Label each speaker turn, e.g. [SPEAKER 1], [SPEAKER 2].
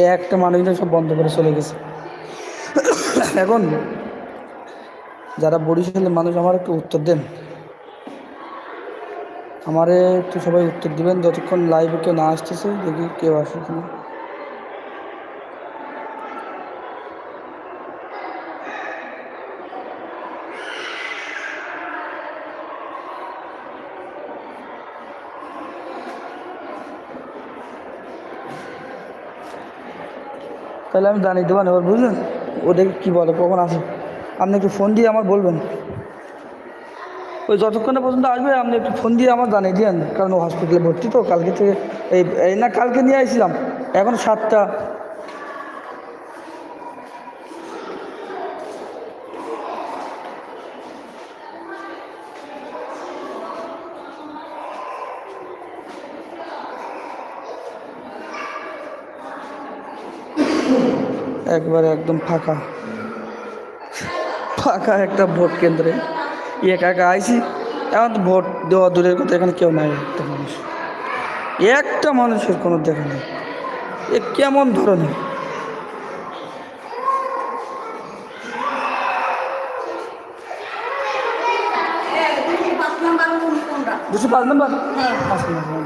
[SPEAKER 1] এ একটা মানুষজন সব বন্ধ করে চলে গেছে। এখন যারা বরিশালের মানুষ, আমার একটু উত্তর দেন। আমারে একটু সবাই উত্তর দিবেন, যতক্ষণ লাইভে কেউ না আসতেছে, দেখি কেউ আসে কিনা। তাহলে আমি জানিয়ে দেবেন এবার বুঝলেন? ওদেরকে কী বলে, কখন আসে? আপনি একটু ফোন দিয়ে আমার বলবেন। ওই যতক্ষণে পর্যন্ত আসবে, আপনি একটু ফোন দিয়ে আমার জানিয়ে দিন কারণ ও হসপিটালে ভর্তি তো, কালকে থেকে এই এই না, কালকে নিয়ে আসছিলাম এখন সাতটা। একবারে একদম ফাঁকা। ফাঁকা একটা ভোট কেন্দ্রে। একা একা আইছি। এখন তো ভোট দেওয়া দূরের কথা এখানে কেউ নাই একটা মানুষ। একটা মানুষের কোনো দেখা নেই। এ কেমন ধরনের?
[SPEAKER 2] কোনটা?
[SPEAKER 1] দুশো পাঁচ নম্বর?
[SPEAKER 2] হ্যাঁ।
[SPEAKER 1] পাঁচ নম্বর